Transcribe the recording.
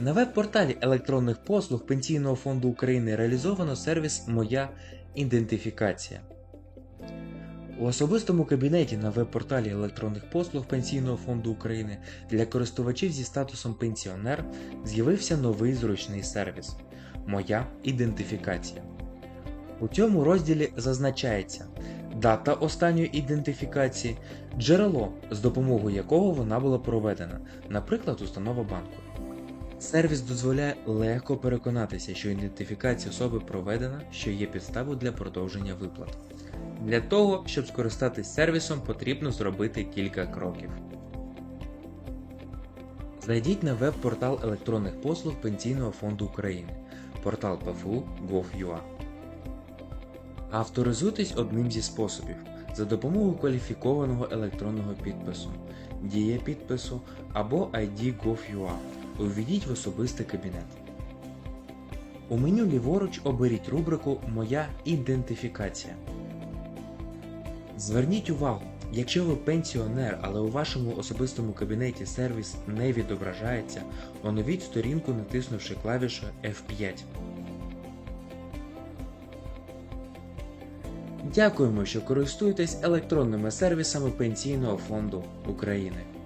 На веб-порталі електронних послуг Пенсійного фонду України реалізовано сервіс Моя ідентифікація. У особистому кабінеті на веб-порталі електронних послуг Пенсійного фонду України для користувачів зі статусом пенсіонер з'явився новий зручний сервіс Моя ідентифікація. У цьому розділі зазначається дата останньої ідентифікації, джерело, з допомогою якого вона була проведена, наприклад, установа банку. Сервіс дозволяє легко переконатися, що ідентифікація особи проведена, що є підставою для продовження виплат. Для того, щоб скористатись сервісом, потрібно зробити кілька кроків. Зайдіть на веб-портал електронних послуг Пенсійного фонду України, портал ПФУ Gov.ua. Авторизуйтесь одним зі способів за допомогою кваліфікованого електронного підпису, дія підпису або ID Gov.ua. Увійдіть в особистий кабінет. У меню ліворуч оберіть рубрику Моя ідентифікація. Зверніть увагу, якщо ви пенсіонер, але у вашому особистому кабінеті сервіс не відображається, оновіть сторінку, натиснувши клавішу F5. Дякуємо, що користуєтесь електронними сервісами Пенсійного фонду України.